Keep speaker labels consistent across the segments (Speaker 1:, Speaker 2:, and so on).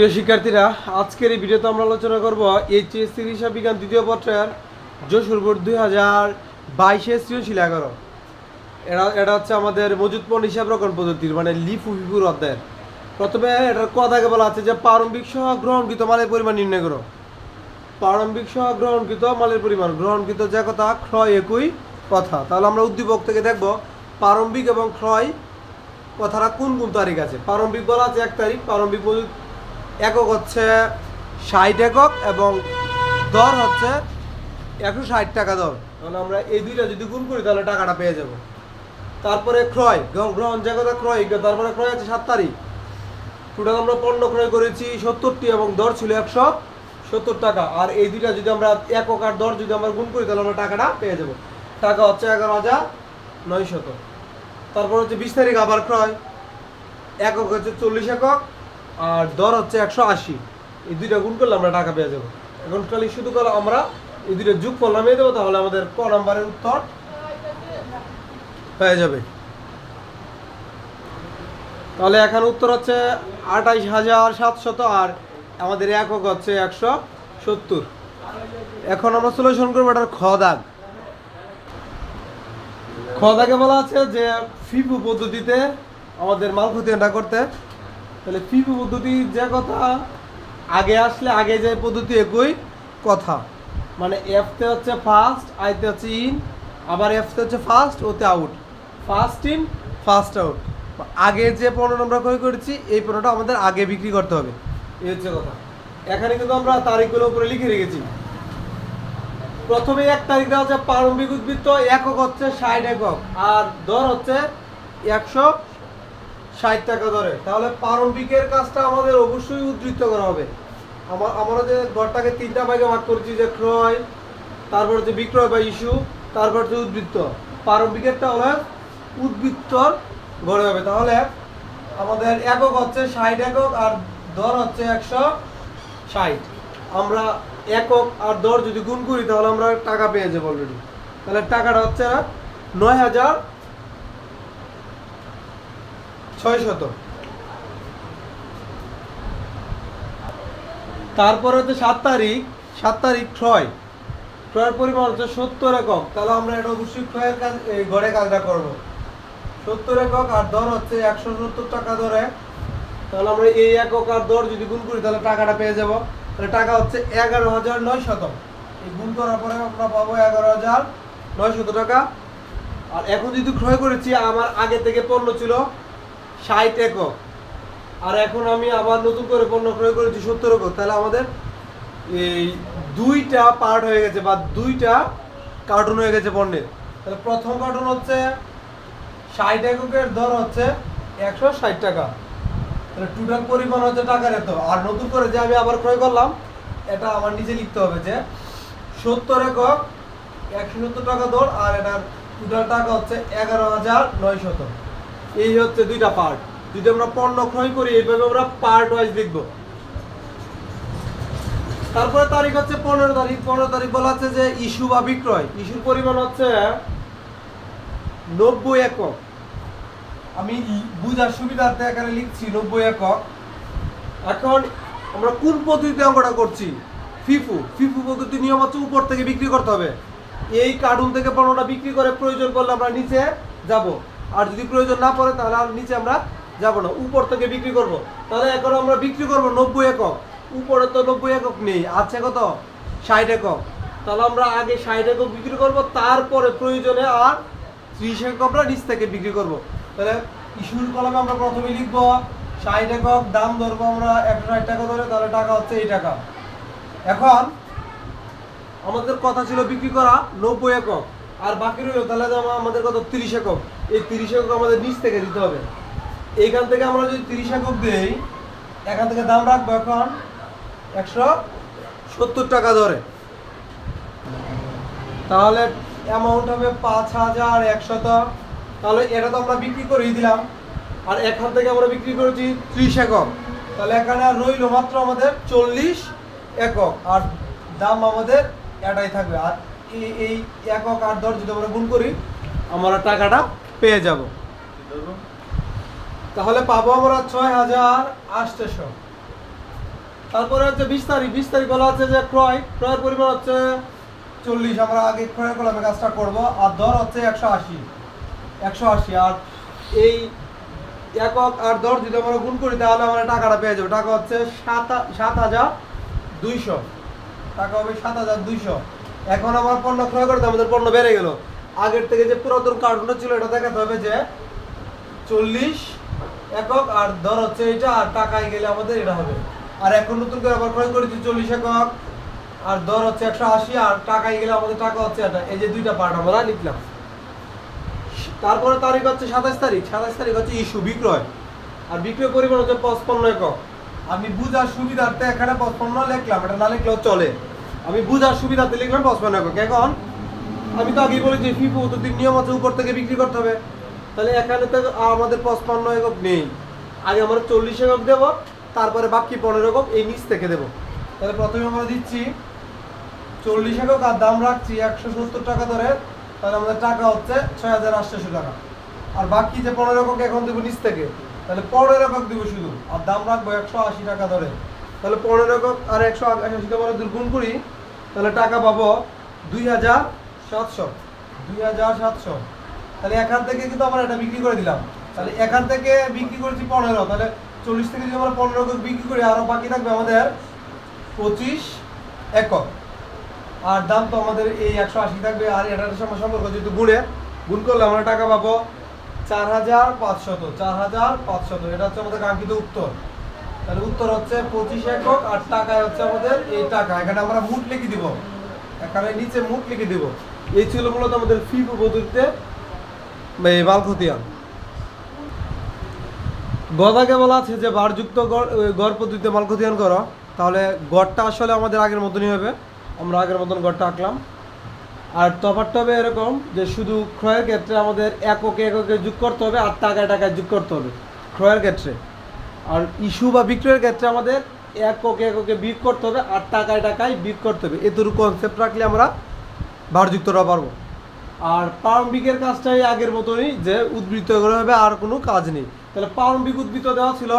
Speaker 1: প্রিয় শিক্ষার্থীরা, আজকের এই ভিডিওতে আমরা আলোচনা করব এইচএসসি হিসাব বিজ্ঞান দ্বিতীয় পত্রের যশোর বোর্ড দুই হাজার বাইশে সৃজনশীল এগারো। এটা এটা হচ্ছে আমাদের মজুদ পণ্য হিসাব রকম পদ্ধতির মানে লিফু ফিফুর অধ্যায়ের। প্রথমে এটার কথাকে বলা আছে যে প্রারম্ভিক সহ গ্রহণকৃত মালের পরিমাণ নির্ণয় করো। প্রারম্ভিক সহ গ্রহণকৃত মালের পরিমাণ, গ্রহণকৃত যে কথা, ক্রয় একই কথা। তাহলে আমরা উদ্দীপক থেকে দেখব প্রারম্ভিক এবং ক্রয় কথাটা কোন কোন তারিখ আছে। প্রারম্ভিক বলা আছে এক তারিখ, প্রারম্ভিক একক হচ্ছে ষাট একক এবং দর হচ্ছে একশো ষাট টাকা দর। তাহলে আমরা এই দুইটা যদি গুণ করি, তাহলে টাকাটা পেয়ে যাব। তারপরে ক্রয়, গ্রহ- গ্রহণ কথা ক্রয় তারপরে ক্রয় আছে সাত তারিখ। টোটাল আমরা পণ্য ক্রয় করেছি সত্তরটি এবং দর ছিল একশো সত্তর টাকা। আর এই দুইটা যদি আমরা একক আর দর যদি আমরা গুণ করি, তাহলে আমরা টাকাটা পেয়ে যাব। টাকা হচ্ছে এগারো হাজার নয়শত। তারপর হচ্ছে বিশ তারিখ আবার ক্রয়। একক হচ্ছে চল্লিশ একক। আর দর হচ্ছে একশো আশি। এই দুইটা গুণ করলে আমরা টাকা পেয়ে যাব। এখন খালি শুধু করে আমরা এই দুইটা যোগ ফল নামিয়ে দেবো, তাহলে আমাদের ক নম্বরের উত্তর হয়ে যাবে। তাহলে এখানে উত্তর হচ্ছে আঠাইশ হাজার সাতশত আর আমাদের একক হচ্ছে একশো সত্তর। এখন আমরা সলিউশন করব এটার খ দাগ। খ দাগে বলা আছে যে, ফিফু পদ্ধতিতে আমাদের মাল খতিয়ানটা করতে তাহলে ফিফু পদ্ধতি যে কথা, আগে আসলে আগে যে পদ্ধতি একই কথা। মানে এফতে হচ্ছে ফার্স্ট আইতে হচ্ছে ইন আবার এফতে হচ্ছে ফার্স্ট ওতে out first in first out আগে যে পণ্য আমরা ক্রয় করেছি, এই পণ্যটা আমাদের আগে বিক্রি করতে হবে। এই হচ্ছে কথা। এখানে কিন্তু আমরা তারিখগুলো উপরে লিখে রেখেছি। প্রথমে এক তারিখটা হচ্ছে প্রারম্ভিক উদ্বৃত্ত, একক হচ্ছে ষাট একক, আর দর হচ্ছে একশো ষাট টাকা ধরে তাহলে প্রারম্ভিকের কাজটা আমাদের অবশ্যই উদ্ধৃত করা হবে। আমার আমরা যে ঘরটাকে তিনটা ভাগে ভাগ করেছি, যে ক্রয়, তারপর হচ্ছে বিক্রয় বা ইস্যু, তারপর হচ্ছে উদ্বৃত্ত। প্রারম্ভিকেরটা হলে উদ্বৃত্তর গড়ে হবে। তাহলে আমাদের একক হচ্ছে ষাট একক আর দর হচ্ছে একশো ষাট। আমরা একক আর দর যদি গুণ করি, তাহলে আমরা টাকা পেয়ে যাব অলরেডি তাহলে টাকাটা হচ্ছে নয় হাজার ছয় শত। তারপরে হচ্ছে সাত তারিখ সাত তারিখ ক্রয় ক্রয়ের পরিমাণ হচ্ছে সত্তর একক। তাহলে আমরা এটা অবশ্যই ক্রয়ের কাজ ঘরে কাজটা করব। সত্তর একক আর দর হচ্ছে একশো সত্তর টাকা ধরে। তাহলে আমরা এই একক আর দর যদি গুণ করি, তাহলে টাকাটা পেয়ে যাব। তাহলে টাকা হচ্ছে এগারো হাজার নয় শত। এই গুণ করার পরে আমরা পাবো এগারো হাজার নয় শত টাকা। আর এখন যদি ক্রয় করেছি, আমার আগে থেকে পণ্য ছিল ষাট একক। আর এখন আমি আবার নতুন করে পণ্য ক্রয় করেছি সত্তর একক। তাহলে আমাদের এই দুইটা পার্ট হয়ে গেছে বা দুইটা কার্টুন হয়ে গেছে পণ্যের। তাহলে প্রথম কার্টুন হচ্ছে ষাট এককের দর হচ্ছে একশো ষাট টাকা। তাহলে টোটাল পরিমাণ হচ্ছে টাকার এত। আর নতুন করে যে আমি আবার ক্রয় করলাম, এটা আমার নিজে লিখতে হবে যে সত্তর একক একশো সত্তর টাকা দর আর এটার টোটাল টাকা হচ্ছে এগারো হাজার নয় এই হচ্ছে দুইটা পার্ট যদি আমরা পণ্য ক্রয় করি, এইভাবে আমরা পার্ট ওয়াইজ লিখব। তারপরে তারিখ হচ্ছে পনেরো তারিখ। পনেরো তারিখ বলা আছে যে ইস্যু বা বিক্রয়। ইস্যুর পরিমাণ হচ্ছে নব্বই একক। আমি বুঝার সুবিধার্থে এখানে লিখছি নব্বই একক। এখন আমরা কোন পদ্ধতিতে অঙ্কটা করছি? ফিফু। ফিফু পদ্ধতি নিয়ম হচ্ছে উপর থেকে বিক্রি করতে হবে। এই কার্টুন থেকে পণ্যটা বিক্রি করে প্রয়োজন করলে আমরা নিচে যাব। আর যদি প্রয়োজন না পড়ে তাহলে আর নিচে আমরা যাব না। উপর থেকে বিক্রি করব। তাহলে এখন আমরা বিক্রি করব নব্বই একক। উপরে তো নব্বই একক নেই। আছে কত? ষাট একক। তাহলে আমরা আগে ষাট একক বিক্রি করব, তারপরে প্রয়োজনে আর ত্রিশ একক আমরা নিচ থেকে বিক্রি করব। তাহলে ইস্যুর কলমে আমরা প্রথমে লিখব, ষাট একক, দাম ধরবো আমরা একশো ষাট টাকা ধরে, তাহলে টাকা হচ্ছে এই টাকা। এখন আমাদের কথা ছিল বিক্রি করা নব্বই একক। আর বাকি রইল, তাহলে আমাদের কত? তিরিশ একক। এই তিরিশ একক আমাদের নিচ থেকে দিতে হবে। এইখান থেকে আমরা যদি তিরিশ একক দিই, এখান থেকে দাম রাখব এখন একশো সত্তর টাকা ধরে তাহলে অ্যামাউন্ট হবে পাঁচ হাজার একশত। তাহলে এটা তো আমরা বিক্রি করেই দিলাম। আর এখান থেকে আমরা বিক্রি করেছি ত্রিশ একক। তাহলে এখানে আর রইল মাত্র আমাদের চল্লিশ একক। আর দাম আমাদের এটাই থাকবে। আর এই এই একক আর দর যদি আমরা গুণ করি, আমরা টাকাটা পেয়ে যাব। তাহলে পাবো আমরা ছয় হাজার আটশো। তারপরে হচ্ছে বিশ তারিখ বিশ তারিখ বলা হচ্ছে যে ক্রয়, ক্রয়ের পরিমাণ হচ্ছে চল্লিশ, আমরা আগে ক্রয় কলামে কাজটা করব, আর দর হচ্ছে একশো আশি। একশো আশি, আর এই একক আর দর যদি আমরা গুণ করি, তাহলে আমরা টাকাটা পেয়ে যাব। টাকা হচ্ছে সাত সাত হাজার দুইশো। টাকা হবে সাত হাজার দুইশো। এখন আমার পণ্য ক্রয় করতে আমাদের পণ্য বেড়ে গেল। আগের থেকে যে পুরাতন কার্টুনটা ছিল, এটা দেখাতে হবে যে চল্লিশ একক আর দর হচ্ছে এটা আর টাকায় গেলে আমাদের এটা হবে। আর এখন নতুন করে আবার ক্রয় করেছি চল্লিশ একক, আর দর হচ্ছে একশো আশি, আর টাকায় গেলে আমাদের টাকা হচ্ছে এটা। এই যে দুইটা পার্ট আমরা লিখলাম। তারপরে তারিখ হচ্ছে সাতাশ তারিখ। সাতাশ তারিখ হচ্ছে ইস্যু বিক্রয়। আর বিক্রয় পরিমাণ হচ্ছে পঁচপন্ন একক। আমি বুঝার সুবিধার্থে এখানে পঁচপন্ন লিখলাম, এটা না লিখলেও চলে। আমি বুঝার সুবিধার্থে লিখলাম পঁচপন্ন একক। এখন আমি তো আগেই বলেছি ফিফু পদ্ধতির নিয়ম আছে উপর থেকে বিক্রি করতে হবে। তাহলে এখানে তো আমাদের পঁচপান্ন একক নেই। আগে আমরা চল্লিশ একক দেবো, তারপরে বাকি পনেরো একক এই নিচ থেকে দেবো। তাহলে প্রথমে আমরা দিচ্ছি চল্লিশ একক আর দাম রাখছি একশো সত্তর টাকা ধরে। তাহলে আমাদের টাকা হচ্ছে ছয় হাজার আটশোশো টাকা। আর বাকি যে পনেরো একক এখন দেবো নিচ থেকে, তাহলে পনেরো একক দেবো শুধু। আর দাম রাখব একশো আশি টাকা ধরে। তাহলে পনেরো একক আর একশো আশি টাকা যদি গুণ করি, তাহলে টাকা পাবো দুই হাজার সাতশো। দুই হাজার সাতশো। তাহলে এখান থেকে কিন্তু আমরা এটা বিক্রি করে দিলাম। তাহলে এখান থেকে বিক্রি করেছি পনেরো, তাহলে চল্লিশ থেকে যদি আমরা পনেরো একক বিক্রি করি আরও বাকি থাকবে আমাদের পঁচিশ একক। আর দাম তো আমাদের এই একশো আশি থাকবে, আর এটার সঙ্গে সম্পর্ক, যেহেতু গুণে, গুণ করলে আমরা টাকা পাবো চার হাজার পাঁচশত, চার হাজার পাঁচশত। এটা হচ্ছে আমাদের কাঙ্ক্ষিত উত্তর। তাহলে উত্তর হচ্ছে পঁচিশ একক, আর টাকায় হচ্ছে আমাদের এই টাকা। এখানে আমরা মুট লিখে দিব। এখানে নিচে মুট লিখে দিব। এই ছিল মূলত আমাদের ফি পদ্ধতিতে এই মালখতিয়ান গদাকে বলা আছে যে বারযুক্ত গড় পদ্ধতিতে মালখতিয়ান করো। তাহলে গড়টা আসলে আমাদের আগের মতনই হবে। আমরা আগের মতন গড়টা আঁকলাম। আর তফাৎটা হবে এরকম যে শুধু ক্রয়ের ক্ষেত্রে আমাদের এককে এককে যোগ করতে হবে আর টাকায় টাকায় যোগ করতে হবে ক্রয়ের ক্ষেত্রে। আর ইস্যু বা বিক্রয়ের ক্ষেত্রে আমাদের এককে এককে বিক করতে হবে আর টাকায় টাকায় বিয়োগ করতে হবে। এতটুকু কনসেপ্ট রাখলে আমরা ভারযুক্তটা পারব। আর প্রারম্ভিকের কাজটাই আগের মতনই যে উদ্বৃত্ত করে হবে আর কোনো কাজ নেই। তাহলে প্রারম্ভিক উদ্বৃত্ত দেওয়া ছিল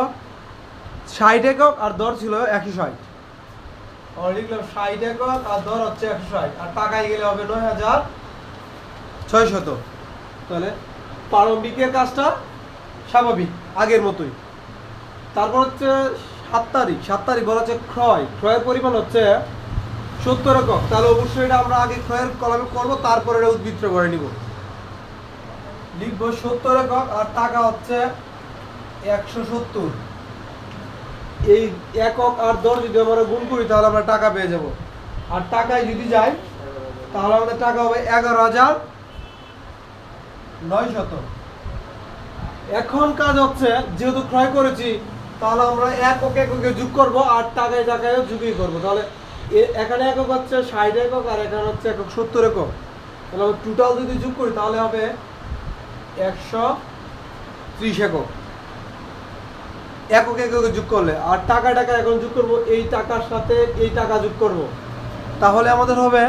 Speaker 1: ষাট একক আর দর ছিল একশো ষাট। লিখলাম ষাট একক আর দর হচ্ছে একশো ষাট। আর টাকায় গেলে হবে নয় হাজার ছয় শত তাহলে প্রারম্ভিকের কাজটা স্বাভাবিক, আগের মতোই। তারপর হচ্ছে সাত তারিখ সাত তারিখ বলা হচ্ছে ক্রয়। ক্রয়ের পরিমাণ হচ্ছে সত্তর একক তাহলে অবশ্যই এটা আমরা আগে ক্রয়ের কলমে করব, তারপরে এটা উদ্বৃত্ত করে নিব। লিখব সত্তর একক আর টাকা হচ্ছে একশো সত্তর। এই একক আর দর যদি আমরা গুণ করি, তাহলে আমরা টাকা পেয়ে যাব। আর টাকায় যদি যাই, তাহলে আমাদের টাকা হবে এগারো হাজার নয় শত এখন কাজ হচ্ছে, যেহেতু ক্রয় করেছি, তাহলে আমরা একক এককে যোগ করব, আর টাকায় টাকায়ও যোগই করব। তাহলে এখানে একক হচ্ছে ষাট একক আর এখানে হচ্ছে একক সত্তর একক। তাহলে টোটাল যদি যোগ করি, তাহলে হবে একশো ত্রিশ একক। একক এককে যোগ করলে, আর টাকা টাকা এখন যোগ করব, এই টাকার সাথে এই টাকা যোগ করব। তাহলে আমাদের হবে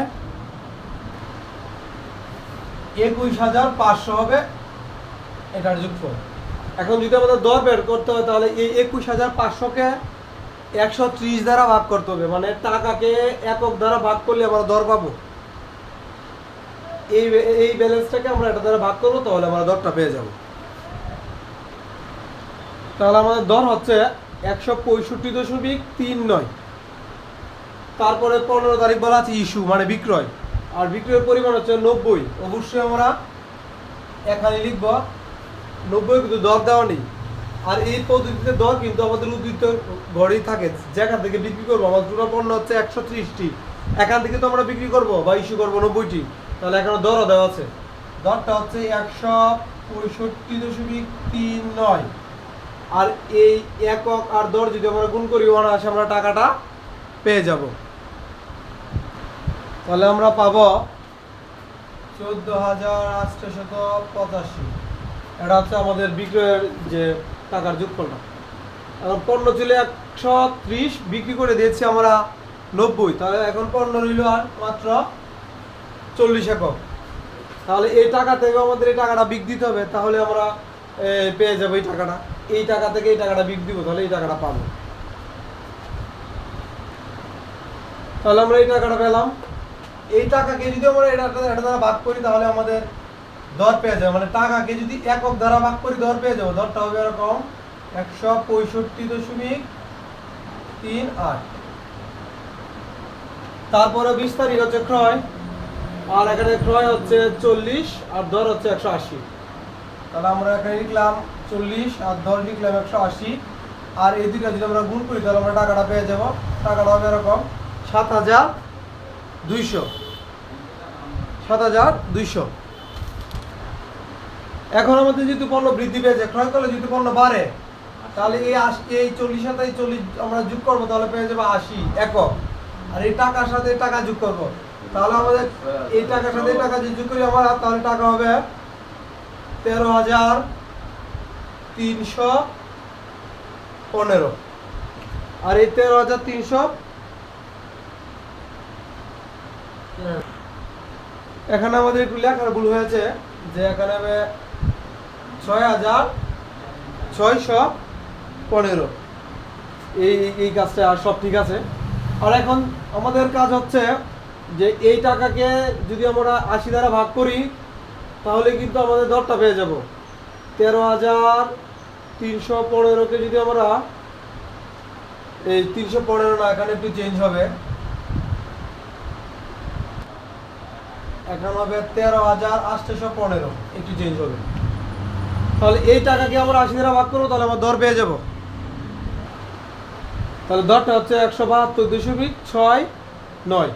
Speaker 1: একুশ হাজার পাঁচশো হবে এটার যুক্ত এখন যদি আমাদের দর বের করতে হয়, তাহলে এই একুশ হাজার পাঁচশোকে একশো ত্রিশ দ্বারা ভাগ করতে হবে। মানে টাকাকে একক দ্বারা ভাগ করলে আমরা দর পাবো। এই এই ব্যালেন্সটাকে আমরা এটা দ্বারা ভাগ করব, তাহলে আমরা দরটা পেয়ে যাব। তাহলে আমাদের দর হচ্ছে একশো পঁয়ষট্টি দশমিক তিন নয়। তারপরে পনেরো তারিখ বলা আছে ইস্যু মানে বিক্রয়। আর বিক্রয়ের পরিমাণ হচ্ছে নব্বই। অবশ্যই আমরা এখানে লিখব নব্বই কিন্তু দর দেওয়া নেই। আর এই পদ্ধতিতে দর কিন্তু আমাদের উদ্বৃত্ত ঘরেই থাকে। যেখান থেকে বিক্রি করব আমাদের দুটো পণ্য হচ্ছে একশো ত্রিশটি। এখান থেকে তো আমরা বিক্রি করব বা ইস্যু করব নব্বইটি। তাহলে এখানে দরও দেওয়া আছে। দরটা হচ্ছে একশো পঁয়ষট্টি দশমিক তিন নয়। আর এই একক আর দর যদি আমরা গুণ করি, অনায়াসে আমরা টাকাটা পেয়ে যাব। তাহলে আমরা পাব চোদ্দ হাজার আটশো শত পঁচাশি। এটা হচ্ছে আমাদের বিক্রয়ের যে টাকার যোগফলটা। এখন পণ্য ছিল একশো ত্রিশ, বিক্রি করে দিয়েছি আমরা নব্বই। তাহলে এখন পণ্য রইল আর মাত্র চল্লিশ একক। তাহলে এই টাকা থেকে আমাদের এই টাকাটা বিক দিতে হবে, তাহলে আমরা পেয়ে যাব এই টাকাটা। এই টাকা থেকে এই টাকাটা বিক দিব, তাহলে এই টাকাটা পাবো। তাহলে আমরা এই টাকাটা পেলাম। এই টাকাকে যদি আমরা এটা এটা দ্বারা ভাগ করি, তাহলে আমাদের দর পেয়ে যাবে। মানে টাকাকে যদি একক দ্বারা ভাগ করি দর পেয়ে যাব, দরটা হবে এরকম একশো পঁয়ষট্টি দশমিক তিন আট। তারপরে বিশ তারিখ হচ্ছে ক্রয়। আর এখানে ক্রয় হচ্ছে চল্লিশ, আর দর হচ্ছে একশো আশি। তাহলে আমরা এখানে লিখলাম চল্লিশ, আর দর লিখলাম একশো আশি। আর এই দুইটা যদি আমরা গুণ করি, তাহলে আমরা টাকাটা পেয়ে যাব। টাকাটা হবে এরকম সাত হাজার দুইশো। সাত হাজার দুইশো। এখন আমাদের যেহেতু পণ্য বৃদ্ধি পেয়েছে ক্রয় করলে যেহেতু পণ্য বাড়ে তাহলে এই আশি এই চল্লিশ সাথে এই চল্লিশ আমরা যোগ করব তাহলে পেয়ে যাব আশি একক। আর এই টাকার সাথে টাকা যোগ করব। তাহলে আমাদের এই টাকার সাথে টাকা যোগ করি আমরা তাহলে টাকা হবে তেরো হাজার তিনশো পনেরো। আর এই তেরো হাজার তিনশো এখানে আমাদের একটু লেখার ভুল হয়েছে যে এখানে ছয় হাজার ছয়শো পনেরো। এই এই কাজটা আর সব ঠিক আছে। আর এখন আমাদের কাজ হচ্ছে যে এই টাকাকে যদি আমরা আশি দ্বারা ভাগ করি, তাহলে কিন্তু আমাদের দরটা পেয়ে যাব। তেরো হাজার তিনশো পনেরোকে যদি আমরা এই তিনশো পনেরো না এখানে একটু চেঞ্জ হবে। এখন হবে তেরো হাজার আটশোশো পনেরো, একটু চেঞ্জ হবে। তাহলে এই টাকাকে আমরা আশি দ্বারা ভাগ করব, তাহলে আমরা দর পেয়ে যাব। তাহলে দরটা হচ্ছে একশো বাহাত্তর দশমিক ছয় নয়।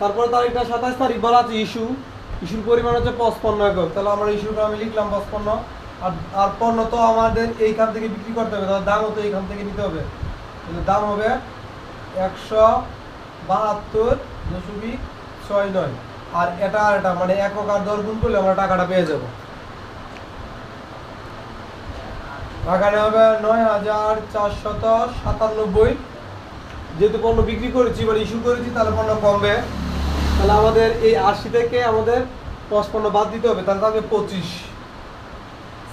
Speaker 1: তারপরে তারিখটা সাতাশ তারিখ বলা আছে ইস্যু। ইস্যুর পরিমাণ হচ্ছে পঁচপন্ন একক তাহলে আমরা ইস্যুটা আমি লিখলাম পঁচপন্ন। আর আর পণ্য তো আমাদের এইখান থেকে বিক্রি করতে হবে, তাহলে দামও তো এইখান থেকে নিতে হবে। তাহলে দাম হবে একশো বাহাত্তর দশমিক ছয় নয়। আর এটা আর এটা মানে একক আর দর গুণ করলে আমরা টাকাটা পেয়ে যাব। এখানে হবে নয় হাজার চারশত সাতানব্বই। যেহেতু পণ্য বিক্রি করেছি মানে ইস্যু করেছি, তাহলে পণ্য কমবে। তাহলে আমাদের এই আশি থেকে আমাদের পঁচপন্ন বাদ দিতে হবে, তাহলে থাকবে পঁচিশ।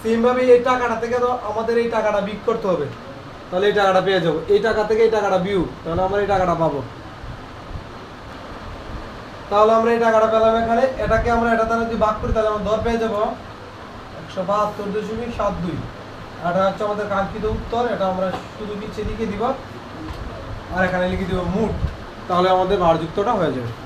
Speaker 1: সেমভাবে এই টাকাটা থেকে তো আমাদের এই টাকাটা বিক করতে হবে। তাহলে এই টাকাটা পেয়ে যাব। এই টাকা থেকে এই টাকাটা বিউ, তাহলে আমরা এই টাকাটা পাবো। তাহলে আমরা এই টাকাটা পেলাম এখানে। এটাকে আমরা এটা দ্বারা যদি ভাগ করি, তাহলে আমরা দর পেয়ে যাব একশো বাহাত্তর দশমিক সাত দুই। এটা হচ্ছে আমাদের কাঙ্ক্ষিত উত্তর, এটা আমরা শুধু নিচে লিখে দিব। আর এখানে লিখে দিব মুট। তাহলে আমাদের ভারযুক্তটা হয়ে যাবে।